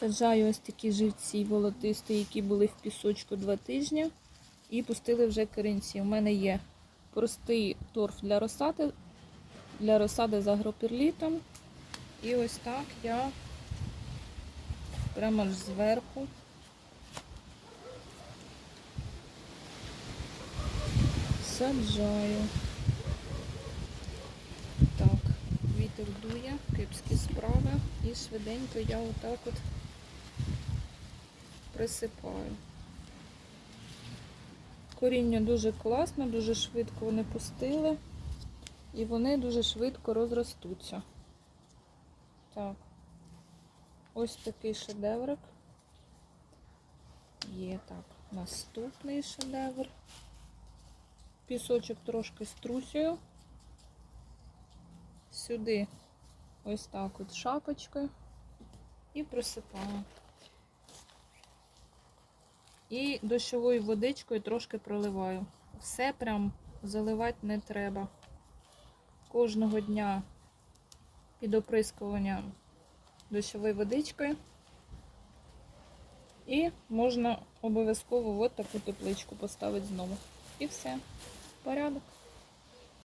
Саджаю ось такі живці волотисті, які були в пісочку два тижні. І пустили вже корінці. У мене є простий торф для розсади, для розсади з агроперлітом. І ось так я прямо ж зверху саджаю. Так, вітер дує, кипські справи. І швиденько я отак от присипаю. Коріння дуже класне, дуже швидко вони пустили. І вони дуже швидко розростуться. Так. Ось такий шедеврик. Є так. Наступний шедевр. Пісочок трошки струсюю. Сюди ось так от шапочкою і присипаю. І дощовою водичкою трошки проливаю. Все прям заливати не треба. Кожного дня під оприскуванням дощовою водичкою. І можна обов'язково от таку тепличку поставити знову. І все. Порядок.